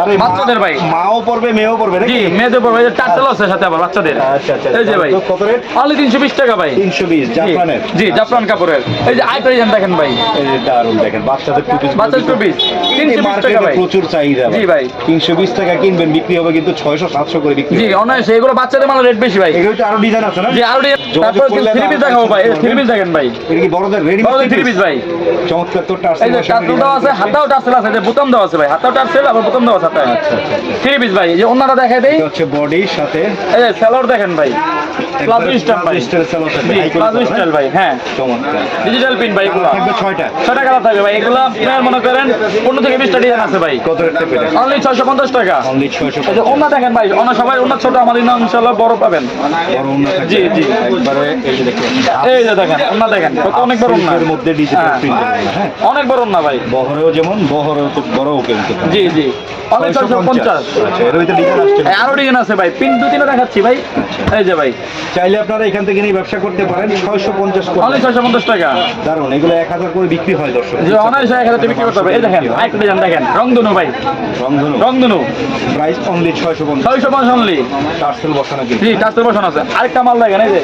আরে বাচ্চাদের ভাই। মাও পড়বে মেয়েও পড়বে নাকি? মেয়েদের পড়বে। টার্সেল আছে সাথে আবার বাচ্চাদের। আচ্ছা আচ্ছা এই যে ভাই। তো কত রেট? অনলি তিনশো বিশ টাকা ভাই। তিনশো বিশ জি, জাফরান কাপড়ের এই যে আইটা দেখেন ভাই। এই যে দারুণ দেখেন বাচ্চাদের টু পিস বাচ্চাদের two piece, 320 টাকা ভাই। প্রচুর চাহিদা জি ভাই। তিনশো বিশ টাকা কিনবেন বিক্রি হবে কিন্তু ছয়শো সাতশো করে বিক্রি জি অনায়াসে এগুলো বাচ্চাদের মাল রেট বেশি ভাই। এগুলো তো আরও ডিজাইন আছে না? জি আরও তারপর থ্রি পিস দেখাবো ভাই। থ্রি পিস দেখেন ভাই। এটা কি বড়দের রেডি থ্রি পিস ভাই। চমৎকার তো টার্সেল আছে হাতাও টার্সেল আছে বোতাম দেওয়া আছে ভাই হাতাও টার্সেল আবার বোতাম আছে হাতায় আচ্ছা আচ্ছা আচ্ছা। থ্রি পিস ভাই এই যে অন্যরা দেখাই দেই। হচ্ছে বডির সাথে এই যে স্যালোর দেখেন ভাই। প্লাজো স্টাইল ভাই স্টাইল সালোয়ার থাকবে, জি high quality প্লাজো স্টাইল ভাই হ্যাঁ। চমৎকার। ডিজিটাল প্রিন্ট ভাই এগুলো থাকবে ছয়টা। ছয়টা কালার থাকবে ভাই এগুলো আপনার মনে করেন পনেরো থেকে বিশটা ডিজাইন আছে ভাই। কত রেট থাকবে অনলি ছয়শো পঞ্চাশ টাকা। অনলি ছয়শো এই যে দেখেন ভাই অন্য সবাই অন্য ছোট আমাদের না ইনশাল্লাহ বড় পাবেন। বড় অন্য জি, জি। একবারে এই যে দেখুন। এই যে দেখেন অন্য দেখেন কত অনেক বড় না এর মধ্যে ডিজিটাল প্রিন্ট হ্যাঁ। অনেক বড় না ভাই। বহরেও যেমন বহরেও তো বড়ও কিন্তু জি জি। অনেক ছয়শো পঞ্চাশ। আচ্ছা এর ভিতরে ডিজাইন আসছে। আরও ডিজাইন আছে ভাই। পিন দু তিনটা দেখাচ্ছি ভাই। এই যে ভাই। চাইলে আপনারা এখান থেকে নিয়ে ব্যবসা করতে পারেন ছয়শো পঞ্চাশ ছয়শো পঞ্চাশ টাকা। দারুণ এগুলো এক হাজার করে বিক্রি হয় দর্শক অনায়াসে এক হাজার বিক্রি করতে হবে। এই দেখেন আরেকটা ডিজাইন দেখেন রংধনু ভাই। রংধনু। রংধনু। প্রাইস অনলি ছয়শো পঞ্চাশ। ছয়শো পঞ্চাশ অনলি টার্সেল বসানো জি কাস্টমার বসানো আছে। আরেকটা মাল দেখেন এই যে।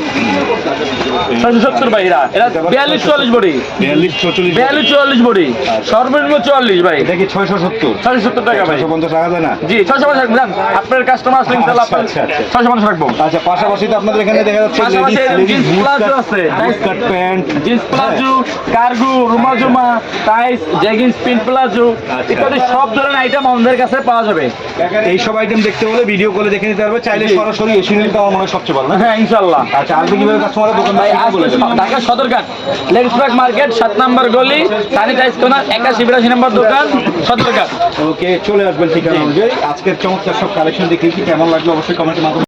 ছয়শো সত্তর ভাই এরা এরা বিয়াল্লিশ চুয়াল্লিশ বডি। বিয়াল্লিশ চৌচল্লিশ বিয়াল্লিশ চুয়াল্লিশ বডি। সর্বনিম্ন চুয়াল্লিশ ভাই। এটা কি ছয়শো সত্তর? ছয়শো সত্তর টাকা ভাই। ছয়শো পঞ্চাশ টাকা যায় না? জি ছয়শো পঞ্চাশ রাখবেন। আপনার কাস্টমার আসলে আচ্ছা, আচ্ছা, আচ্ছা। ছয়শো পঞ্চাশ রাখব। আচ্ছা পাশাপাশি তো আপনাদের এখানে দেখা যাচ্ছে লেডিস লেডিস আছে। Cut pant jeans palazzo cargo রুমাজুমা tights jeggings palazzo. ইত্যাদি সব ধরনের আইটেম আমাদের কাছে পাওয়া যাবে। এই সব আইটেম দেখতে হলে ভিডিও করে দেখে নিতে পারবে। চাইলে সরাসরি এসে আমার মনে সবচেয়ে ভালো হ্যাঁ ইনশাল্লাহ। আচ্ছা কীভাবে কাস্টমার দোকান ভাই ঢাকা সদরঘাট। লেডিসবাগ মার্কেট সাত নম্বর গলি স্যানিটাইজ কোনার একাশি বিরাশি নম্বর দোকান সদরঘাট। ওকে চলে আসবেন ঠিকানা অনুযায়ী। আজকের চমৎকার সব কালেকশন দেখে কি কেমন লাগল অবশ্যই কমেন্টের মাধ্যমে